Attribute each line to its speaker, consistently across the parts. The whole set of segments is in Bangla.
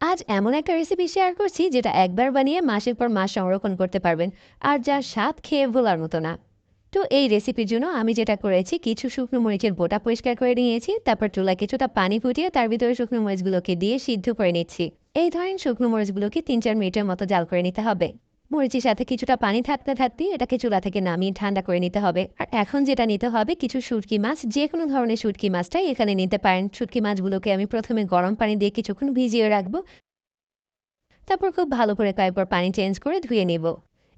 Speaker 1: আজ এমন একটা রেসিপি শেয়ার করছি যেটা একবার বানিয়ে মাসের পর মাস সংরক্ষণ করতে পারবেন, আর যার স্বাদ খেয়ে ভোলার মতো না। তো এই রেসিপির জন্য আমি যেটা করেছি, কিছু শুকনো মরিচের বোটা পরিষ্কার করে নিয়েছি, তারপর চুলায় কিছুটা পানি ফুটিয়ে তার ভিতরে শুকনো মরিচগুলোকে দিয়ে সিদ্ধ করে নিচ্ছি। এই ধরেন শুকনো মরিচগুলোকে তিন চার মিনিটের মতো জাল করে নিতে হবে। মরিচের সাথে কিছুটা পানি থাকতে থাকতে এটাকে চুলা থেকে নামিয়ে ঠান্ডা করে নিতে হবে। আর এখন যেটা নিতে হবে, কিছু শুটকি মাছ যে কোনো ধরনের শুটকি মাছটাই এখানে নিতে পারেন। শুটকি মাছগুলোকে আমি প্রথমে গরম পানি দিয়ে কিছুক্ষণ ভিজিয়ে রাখব। তারপর খুব ভালো করে কয়েকবার পানি চেঞ্জ করে ধুয়ে নেব।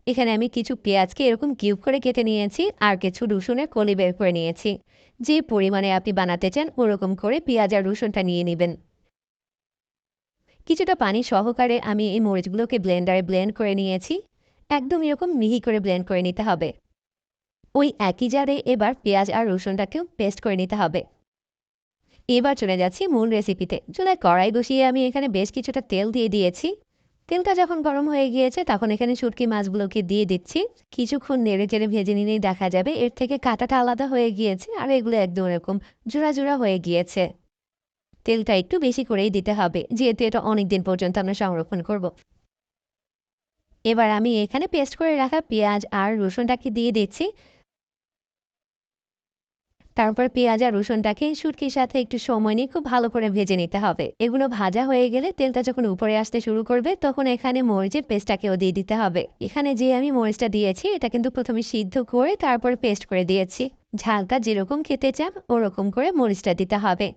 Speaker 1: এখানে আমি কিছু পেঁয়াজকে এরকম কিউব করে কেটে নিয়েছি আর কিছু রসুনের কলি বের করে নিয়েছি। যে পরিমাণে আপনি বানাতে চান, ওরকম করে পেঁয়াজ আর রসুনটা নিয়ে নেবেন। কিছুটা পানি সহকারে আমি এই মরিচগুলোকে ব্লেন্ডারে ব্লেন্ড করে নিয়েছি। একদম এরকম মিহি করে ব্লেন্ড করে নিতে হবে। ওই একই জারে এবার পেঁয়াজ আর রসুনটাকেও পেস্ট করে নিতে হবে। এবার চলে যাচ্ছি মূল রেসিপিতে চুলায় কড়াই বসিয়ে আমি এখানে বেশ কিছুটা তেল দিয়ে দিয়েছি। তেলটা যখন গরম হয়ে গিয়েছে, তখন এখানে শুটকি মাছগুলোকে দিয়ে দিচ্ছি। কিছুক্ষণ নেড়ে চেড়ে ভেজে নিলেই দেখা যাবে এর থেকে কাঁটাটা আলাদা হয়ে গিয়েছে আর এগুলো একদম এরকম জোড়া জোড়া হয়ে গিয়েছে। তেলটা একটু বেশি করেই দিতে হবে, যেহেতু এটা অনেক দিন পর্যন্ত আমরা সংরক্ষণ করব। এবার আমি এখানে পেস্ট করে রাখা পেঁয়াজ আর রসুনটাকে দিয়ে দিচ্ছি। তারপর পেঁয়াজ আর রসুনটাকে শুটকির সাথে একটু সময় নিয়ে খুব ভালো করে ভেজে নিতে হবে। এগুলো ভাজা হয়ে গেলে তেলটা যখন উপরে আসতে শুরু করবে, তখন এখানে মরিচের পেস্টটাকেও দিয়ে দিতে হবে। এখানে যে আমি মরিচটা দিয়েছি, এটা কিন্তু প্রথমে সিদ্ধ করে তারপর পেস্ট করে দিয়েছি। ঝালটা যেরকম খেতে চান, ওরকম করে মরিচটা দিতে হবে।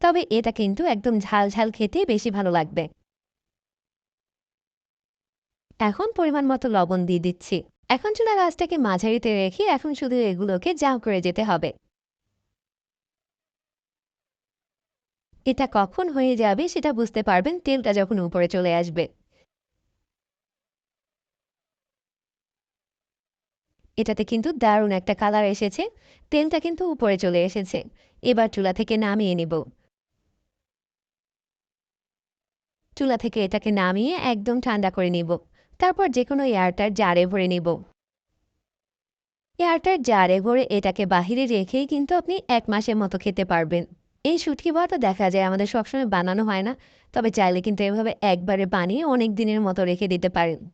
Speaker 1: তবে এটা কিন্তু একদম ঝাল ঝাল খেতে বেশি ভালো লাগবে। এখন পরিমাণ মতো লবণ দিয়ে দিচ্ছি। এখন চুলা গাছটাকে মাঝারিতে রেখে এখন শুধু এগুলোকে জাউ করে যেতে হবে। এটা কখন হয়ে যাবে সেটা বুঝতে পারবেন, তেলটা যখন উপরে চলে আসবে। এটাতে কিন্তু দারুণ একটা কালার এসেছে। তেলটা কিন্তু উপরে চলে এসেছে। এবার চুলা থেকে নামিয়ে নিব। চুলা থেকে এটাকে নামিয়ে একদম ঠান্ডা করে নিব। তারপর যে কোনো এয়ারটার জারে ভরে নিব। এয়ারটার জারে ভরে এটাকে বাহিরে রেখেই কিন্তু আপনি এক মাসের মতো খেতে পারবেন। এই শুটকি ভাতও দেখা যায়, আমাদের সবসময় বানানো হয় না, তবে চাইলে কিন্তু এভাবে একবারে বানিয়ে অনেক দিনের মতো রেখে দিতে পারেন।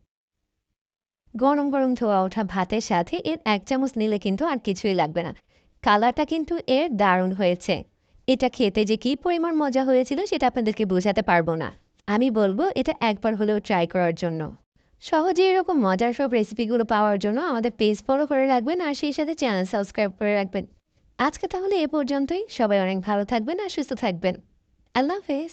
Speaker 1: গরম গরম ধোয়া ওঠা ভাতের সাথে এর এক চামচ নিলে কিন্তু আর কিছুই লাগবে না। কালারটা কিন্তু এর দারুণ হয়েছে। এটা খেতে যে কী পরিমাণ মজা হয়েছিল সেটা আপনাদেরকে বোঝাতে পারব না। আমি বলব এটা একবার হলেও ট্রাই করার জন্য। সহজে এরকম মজার সব রেসিপিগুলো পাওয়ার জন্য আমাদের পেজ ফলো করে রাখবেন আর সেই সাথে চ্যানেল সাবস্ক্রাইব করে রাখবেন। আজকে তাহলে এ পর্যন্তই। সবাই অনেক ভালো থাকবেন আর সুস্থ থাকবেন। আল্লাহ হাফেজ।